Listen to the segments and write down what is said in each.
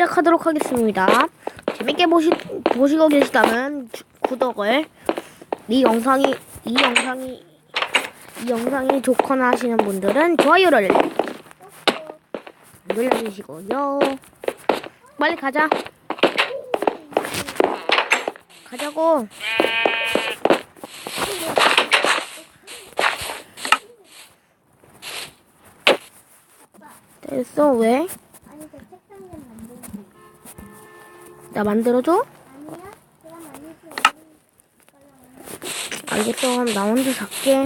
시작하도록 하겠습니다. 재밌게 보시, 보시고 계시다면 주- 구독을 이 영상이 이 영상이 이 영상이 좋거나 하시는 분들은 좋아요를 눌러주시고요. 빨리 가자. 가자고. 됐어 왜? 나 만들어줘? 알겠어 나 혼자 미워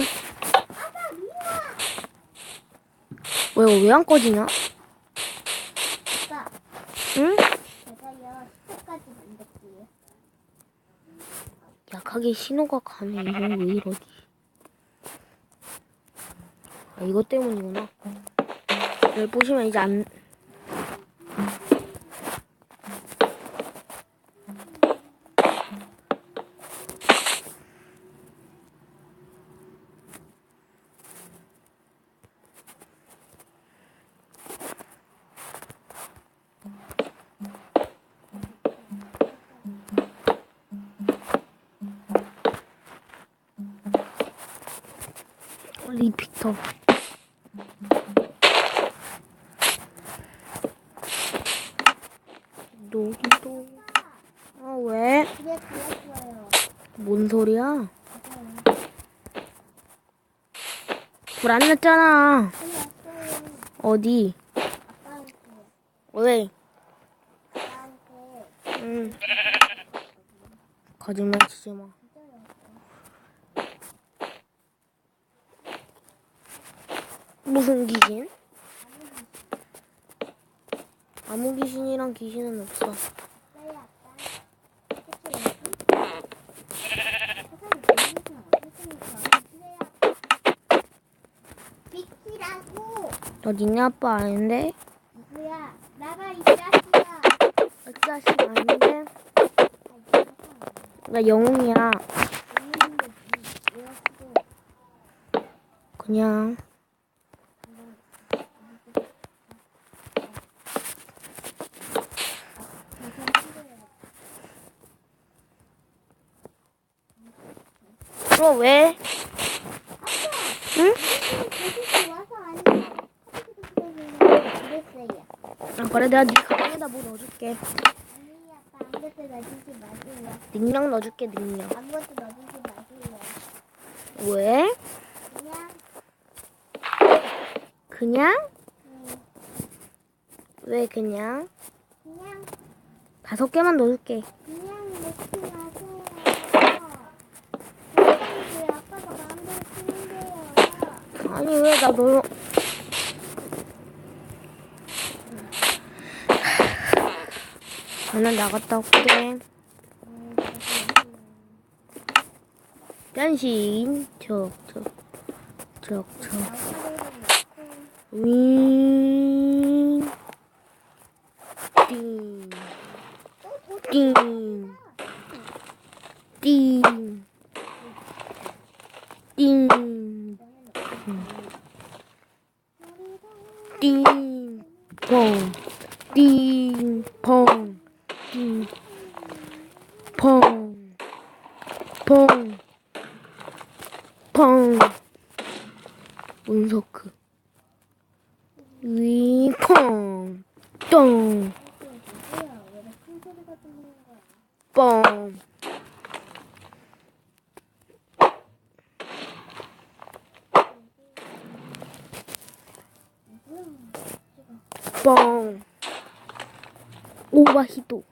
왜왜 안 꺼지냐? 응? 약하게 신호가 가네 이거 왜 이러지? 아 이거 때문이구나 여기 보시면 이제 안 리피터 노기도 아 왜? 뭔 소리야? 불안 났잖아 어디? 왜? 응 거짓말 치지 마 무슨 귀신? 아무 귀신이랑 귀신은 없어. 너 니네 아빠 아닌데? 누구야 나가 이 자식아 자식 아닌데? 나 영웅이야. 그냥 너 왜? 응? 와서 아니 그랬어요 아, 그래 내가 네 가방에다 뭐 넣어줄게. 능력 넣어줄게 능력. 아무것도 넣어주지 마세요 왜? 그냥 그냥? 음, 왜 그냥? 그냥 다섯 개만 넣어줄게. 그냥 먹지 마세요 아니 왜 나 너? 나는 나갔다 올게. 변신 척 척 척 척 윙. 뻥. 오바히도.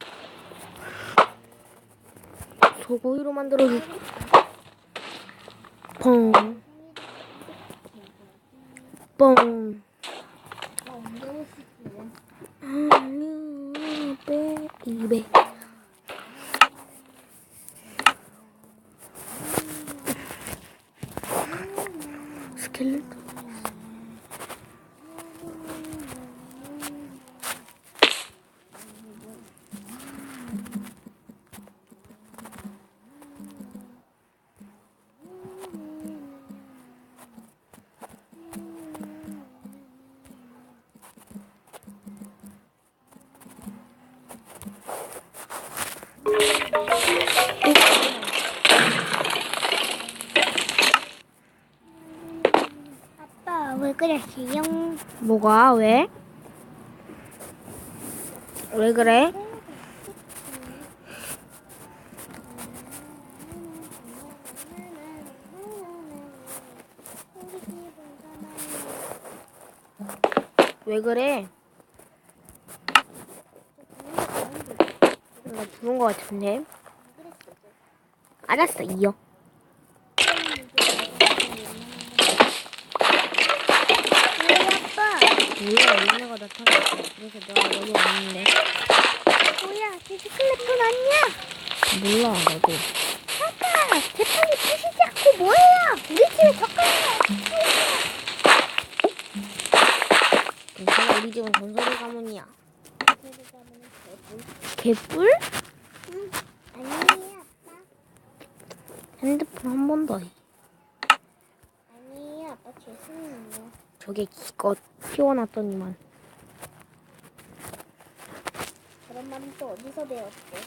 소고기로 만들어줄. 뻥. 뻥. 뭐가 왜? 왜 그래? 왜 그래? 나 부른 거 같은데. 알았어 이어. 아빠, 뭐야 얘네가 나타났어. 그래서 내가 여기 왔는데. 뭐야? 데스클래폰 아니야? 몰라 나도. 아빠, 대판이 부시지 않고 뭐예요? 우리 집에 젓가락이 괜찮아 우리 집은 전설의 가문이야. 개뿔? 응, 아니에요, 아빠. 핸드폰 한 번 더 해. 아니에요, 아빠 죄송해요. 저게 기껏 피워놨더니만. 그런 말은 또 어디서 배웠대?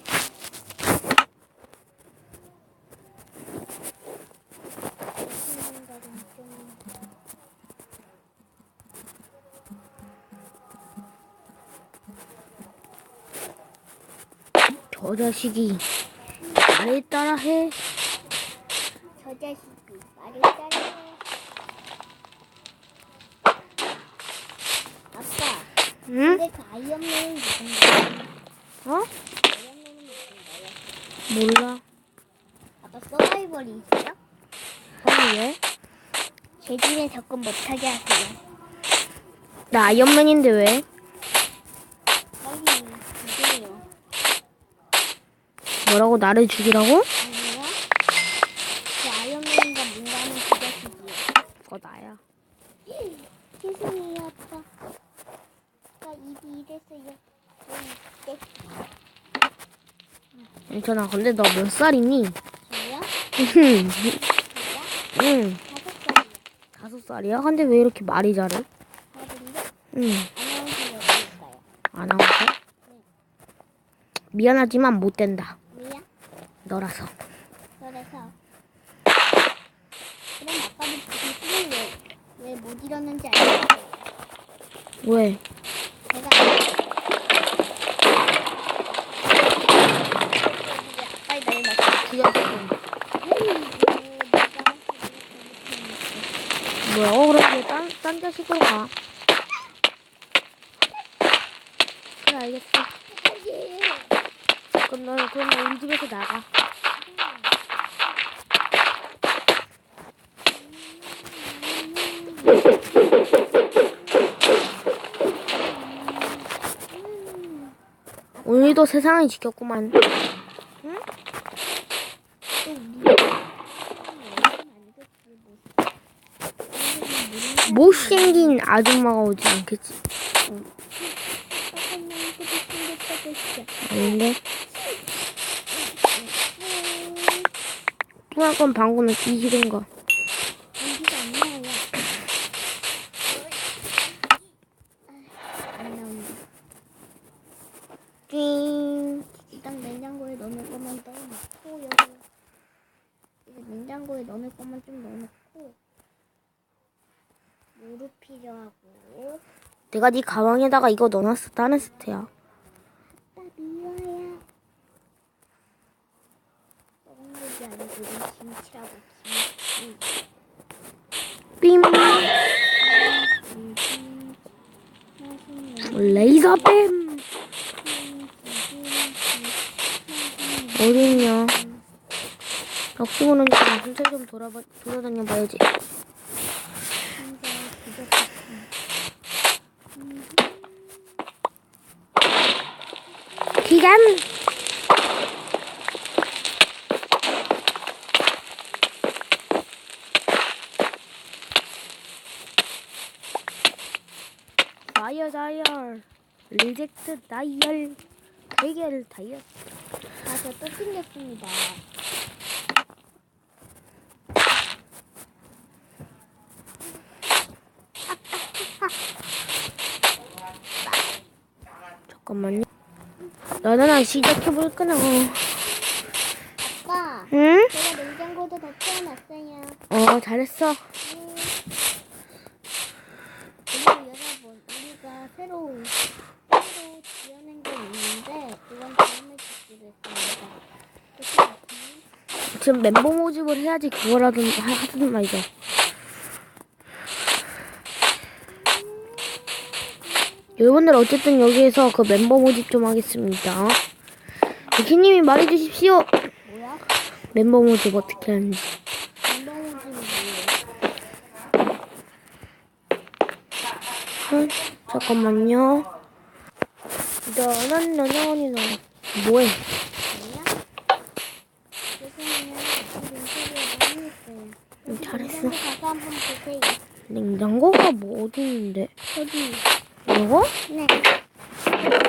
저 자식이 말에 따라 해. 아이언맨은 누군가요? 어? 아이언맨은 누군가요? 몰라. 아빠 서바이벌이 있어요? 아니 왜? 제 집에 접근 못하게 하세요. 나 아이언맨인데 왜? 빨리 주세요. 뭐라고 나를 죽이라고? 아니요? 제 아이언맨과 뭔가 하는 그 자식이요. 그거 나야. 죄송해요, 아빠. 아빠 입이 이랬어요. 네. 괜찮아. 근데 너 몇 살이니? 저요? 응. 응. 다섯 살이야? 근데 왜 이렇게 말이 잘해? 응. 아나운서? 미안하지만 못 된다. 왜요? 너라서. 그래서 그럼 아빠도 지금 꿈을 왜못 이뤘는지 알겠어요. 왜? 제가 아빠의 뭐야? 어, 그럼 딴, 딴 자식으로 가. 그래, 알겠어. 그럼 너는, 그럼 너 우리 집에서 나가. 오늘도 세상을 지켰구만. 못생긴 아줌마가 오지 않겠지? 아닌데? 뿌락건 방구는 끼 싫은 거. 연기가 안 나와요. 안 나온다. 띵. 일단 냉장고에 넣을 것만 넣어놓고 여기 이제 냉장고에 넣을 것만 좀 넣어놓고 무릎 필요하고 내가 네 가방에다가 이거 넣어놨어. 다른. 아빠 미워요. 썩은 고기 아니고 김치라고 김치. 빔. 레이저빔. 김치. 어딨냐? 역시 모르니까 순찰 좀 돌아봐, 돌아다녀 봐야지. 기간! 다이얼 다이얼 리젝트 다이얼 대결 다이얼 아, 저또 튕겼습니다. 잠깐만요. 나나나 시작해볼 거나. 아빠, 응? 제가 냉장고도 다 채워놨어요. 어, 잘했어. 음. 새로 새로 지어낸 게 있는데 이건 다음에 짓기로 했습니다. 같으면 지금 멤버 모집을 해야지 그거라든 하- 하든 말이죠. 여러분들 어쨌든 여기에서 그 멤버 모집 좀 하겠습니다. 비키님이 말해주십시오. 뭐야? 멤버 모집 어떻게 하는지. 운동호주는 뭐예요? 응? 잠깐만요. 너는 너는 너 뭐해? 잘했어. 냉장고. 냉장고가 뭐 어디 있는데? 저기. 이거? 네.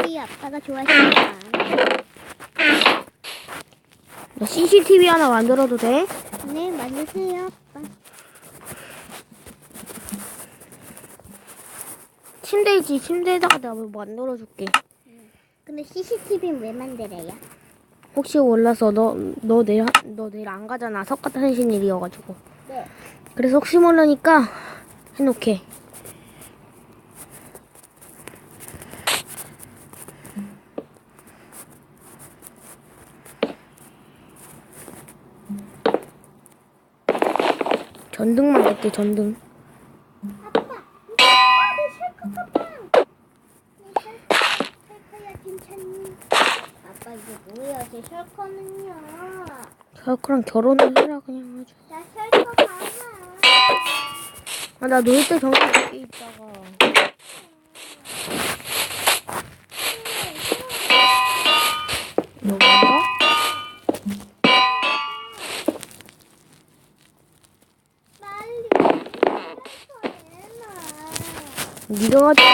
우리 아빠가 좋아하시니까. 나 CCTV 하나 만들어도 돼? 네, 만드세요, 아빠. 침대 있지? 침대에다가 내가 뭐 만들어줄게. 근데 CCTV는 왜 만들어요? 혹시 몰라서 너, 너 내일, 하- 너 내일 안 가잖아. 석가탄신 일이어가지고. 네. 그래서 혹시 모르니까 해놓게. 낼게, 전등. 아빠, 이게? 제 셜커는요. 셜크랑 결혼을 해라, 그냥 아주. 나 셜커 가방. 아, 나 놀 때 정신 밖에 있다가. 네가 있어.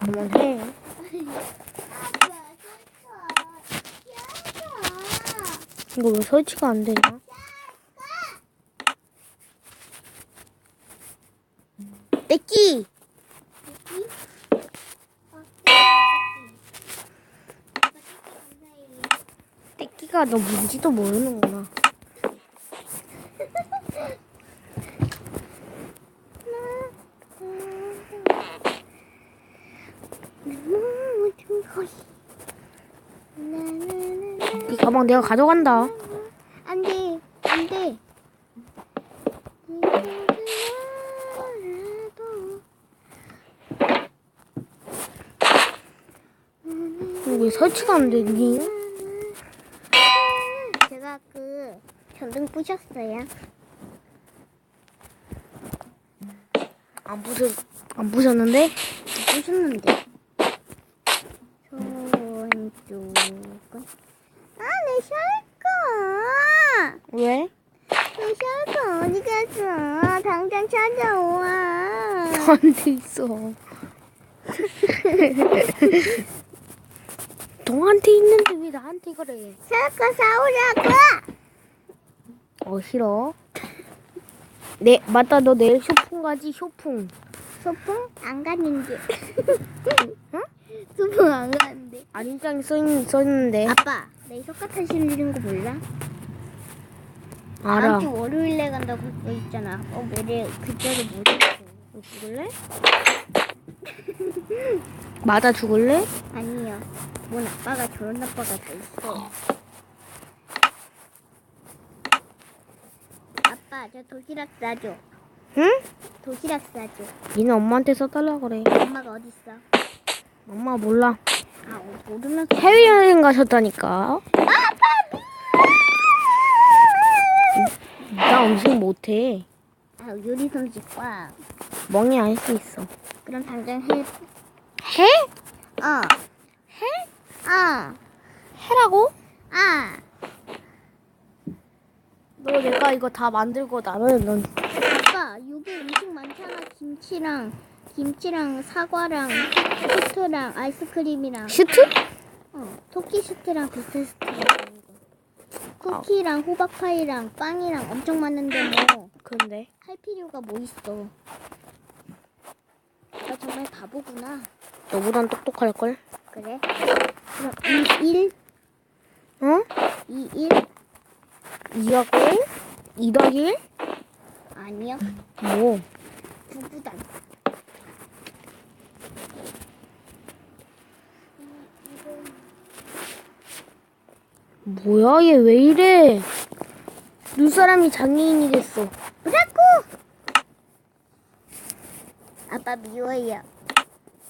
그만해. 이거 왜 설치가 안 되냐? 떼끼! 떼끼가 너 뭔지도 모르는구나. 이 가방 내가 가져간다. 안 돼 안돼 이거 왜 설치가 안 되니? 제가 그 전등 부셨어요 안 부서, 안 부셨는데? 부셨는데 저쪽은 아내 셜커 왜? 내 셜커 어디 갔어 당장 찾아와 안돼 있어. 동한테 있는데 왜 나한테 그래? 셜커 사오라고 어 싫어. 네 맞다 너 내일 쇼풍 가지 쇼풍. 소풍 안 갔는데 응? 소풍 안 갔는데 안장에 써, 있, 써 있는데 아빠 내일 석가탄 실리는 거 몰라? 알아. 다음 주 월요일에 간다고 써 있잖아. 어, 그때도 못 했어. 너 죽을래? 맞아 죽을래? 아니요. 뭔 아빠가 저런 아빠가 다 있어. 아빠, 저 도시락 싸줘. 응? 도시락 싸줘. 니네 엄마한테 써달라 그래. 엄마가 어디 있어? 엄마 몰라. 아, 어, 모르면서. 해외여행 가셨다니까. 나 음식 못해. 아, 요리 솜씨과. 멍이 알 수 있어. 그럼 당장 해. 해? 어. 해? 어. 해라고? 아. 너 내가 이거 다 만들고 나면 넌 아빠, 여기 음식 많잖아. 김치랑 김치랑 사과랑 스트랑 아이스크림이랑 슈트? 어, 토끼 스트랑 비트 스트랑 쿠키랑 호박 파이랑 빵이랑 엄청 많은데 뭐할 근데 필요가 뭐 있어? 나 정말 바보구나. 너보단 똑똑할 걸? 그래? 그럼 2, 1, 어? 2, 1? 2가 꼴? 2 더하기 1? 아니요. 뭐? 부부단. 뭐야 얘 왜 이래? 눈사람이 장애인이 됐어. 뭐라고? 아빠 미워요.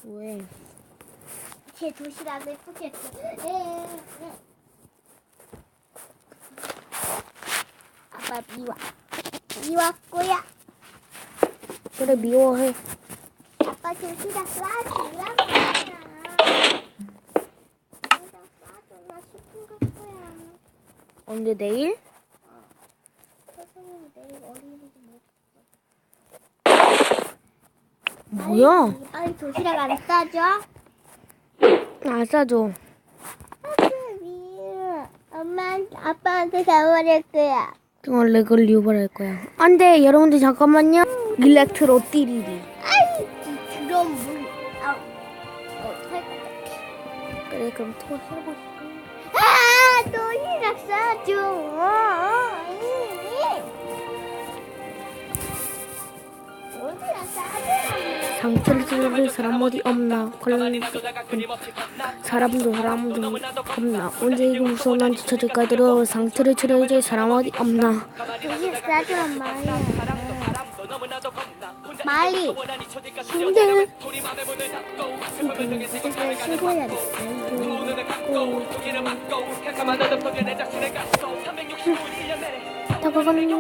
왜? 제 도시락을 포기 아빠 미워. 미웠고요. 그래 미워해. 아빠 갈 거야. 언제 내일? 선생님이 내일 어린이집 못 뭐야? 빨리, 도시락 안 싸줘. 안 싸줘. 아빠 미워. 엄마 아빠한테 거야. 원래 그걸 유발할 거야. 안 돼 여러분들 잠깐만요. 일렉트로 띠리리. 아이 그럼 물. 아우. 어, 살 그래 그럼 토 해보. 아, 도시락 싸줘. 상처를 찔러줄 사람 어디 없나? 걸린 사람도 사람도 없나? 언제 이거 무서운 난 지쳐질까 들어 상처를 치료해줄 사람 어디 없나? 도시락 싸줘, 말이야. 말리. 근데 도시락 신고해야 돼. 다가가는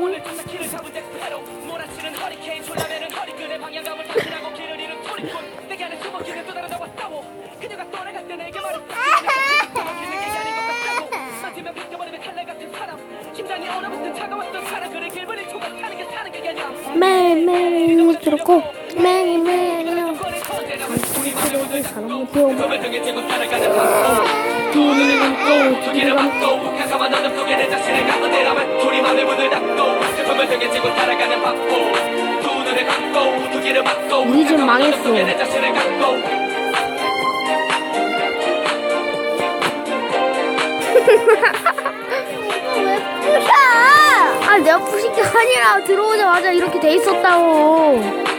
귀를 감고 우리 집 망했어. 아 내가 부신 게 아니라 들어오자마자 이렇게 돼 있었다고.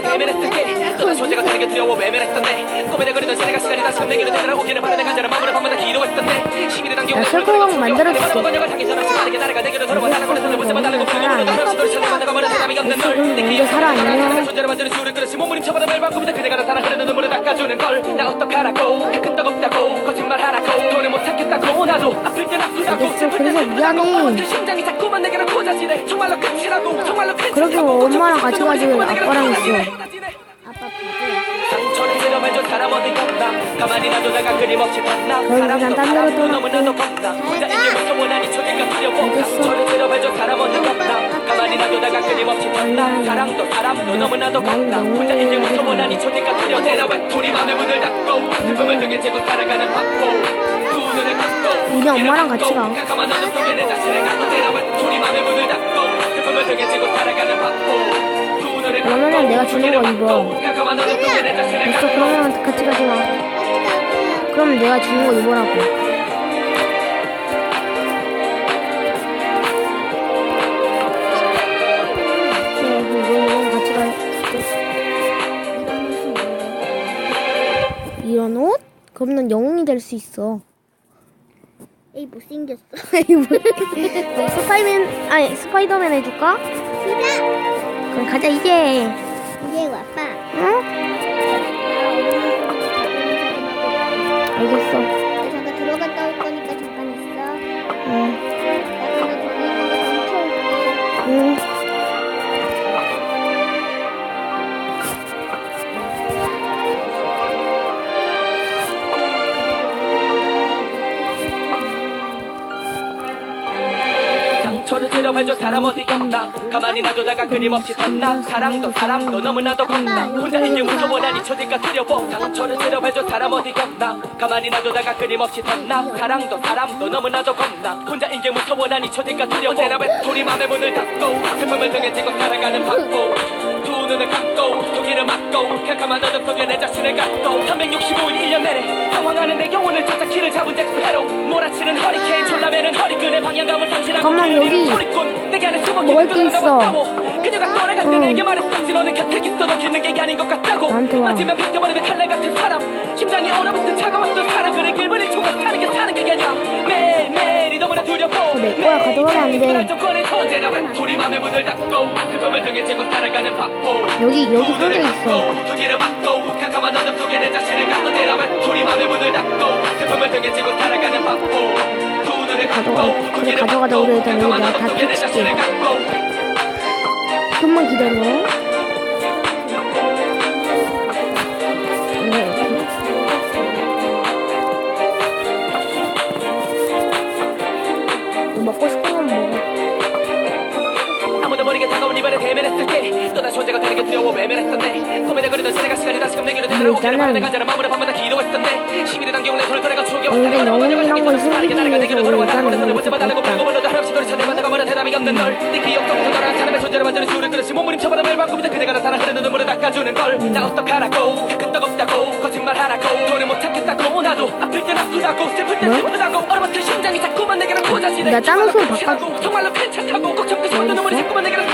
이별에 대면했을 때 존재가 되는 게 두려워 꿈에다 그리던 시내가 시간이 다시 내게로 되돌아오기를 바라는 간절한 마음으로 밤마다 기도했었네 시기를 당겨 나 설거방 만들어줄게. 번역을 하기 전 없이 빠르게 나라가 내게로 돌아와 나라고 해서 못잡아 달라고 부르는 너 없이 너를 찾아가다가 버려 사람이 없는 널 지금 먼저 살아 안녕. 존재를 만드는 수를 그릇이 몸부림쳐버려 멜방금이다 그대가 나타나 흐르는 눈물을 닦아주는 걸나 어떡하라고 큰떡 없다고 거짓말하라고 너를 못 찾겠다고 나도 아플 땐 아프다고 알겠어. 슬플 땐 그래서 미안해. 어떤 심장이 자꾸만 내게로 고자지네 정말로 끝이라고 정말로 끝이라고 그러게 엄마랑 같이 가지고 아빠랑 있어. 아빠 딴 데로 원한이 초기가 두려워 내려와 우리 엄마랑 같이 가. 깜깜한 어둠 속에 내 자신을 갖고 내려와. 우리 맘의 문을 닫고 슬픔을 등에 지고 살아가는 바보. 두 눈을 감고 그러면은 내가 주는 거 입어. 됐어 그러면 같이 가지 마. 그럼 내가 주는 거 입으라고. 그래. 이런 옷? 그럼 넌 영웅이 될 수 있어. 에이 못생겼어. 너 스파이맨 아니 스파이더맨 해줄까? 싫어. 그럼 가자 이제. 이제 아빠. 응? 알겠어. 상처를 치료해줘 사람 어디 없나? 가만히 놔두다가 끊임없이 덧나? 사랑도 사람도 너무나도 겁나. 혼자 이기면서 원한이 초디가 두려워. 상처를 치료해줘 사람 어디 없나? 가만히 놔두다가 끊임없이 덧나? 사랑도 사람도 너무나도 겁나. 혼자 이기면서 원한이 초디가 두려워. 내라 왜 우리 맘의 문을 닫고 슬픔을 등에 지고 살아가는 바보 두 눈을 감고 독일을 맞고 캄캄한 어둠 속에 내 자신을 갖고 365일 1년 내내 상황하는 내 영혼을 쫓아 키를 잡은 잭스페로 몰아치는 허리케인 졸라매는 허리끈의 방향감을 상실하고 잠깐만, 여기 내게 안에 숨어 먹을 게 있어. 그녀가 떠나갈 때 응. 내게 말했었지 너는 곁에 있어도 기는 게 아닌 것 같다고 나한테 와. 비켜버리는 칼날 같은 사람 심장이 얼어붙은 차가웠던 사람 그래 길분이 총각 사는 게 내 거야, 가져가면 안 돼. 매일매일 정권의 터제라면 우리 맘에 문을 닫고 슬픔을 등에 지고 살아가는 바보 여기 여기 상자 있어. 가져가. 그래, 가져가자. 우리 일단 여기 내가 다 펼칠게. 좀만 기다려. 두려워 외면했었네 고민해거리던 시내가 시간이 다시금 내게로 되돌아오기를 바라는 간절한 마음으로 밤마다 기도했었네 시민의 단계온 내 손을 돌아가 추억에 오늘은 영웅이란 걸 숨기기 위해서 일단은 손을 이렇게 붙잡아 달라고 됐다. 불고불러도 한없이 너를 찾아봤다가 뭐라 대답이 없는 널내 기억 속에서 너랑 사람의 존재를 완전히 수를 끊으시 몸부림쳐버려 매일 밤 꿈부터 그대가 나타나 흐르는 눈물을 닦아주는 걸나 어떡하라고 끄떡 없다고 거짓말 하라고. 너를 못 찾겠다고 나도 아플 땐 아프다고 슬플 땐 뭐? 슬프다고. 얼어붙은 심장이 자꾸만 내게로 꽂아지네 나짠 옷을 바꿔- 정말로 괜찮다고. 꼭 참고 싶었던 눈물이 자꾸만 쏟아지네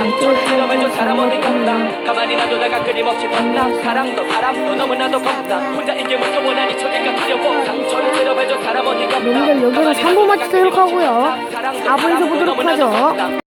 잠들지 사람 어디 겁나 가만히 놔두다가 끊임없이 겁나. 사랑도 사람도 너무나도 겁나 혼자인 게 무서워 난 잊혀질까 두려워 상처를 치료해줘. 사람 어디 여러분들 여기는 3부 마치 도록 하고요. 4부에서 보도록 하죠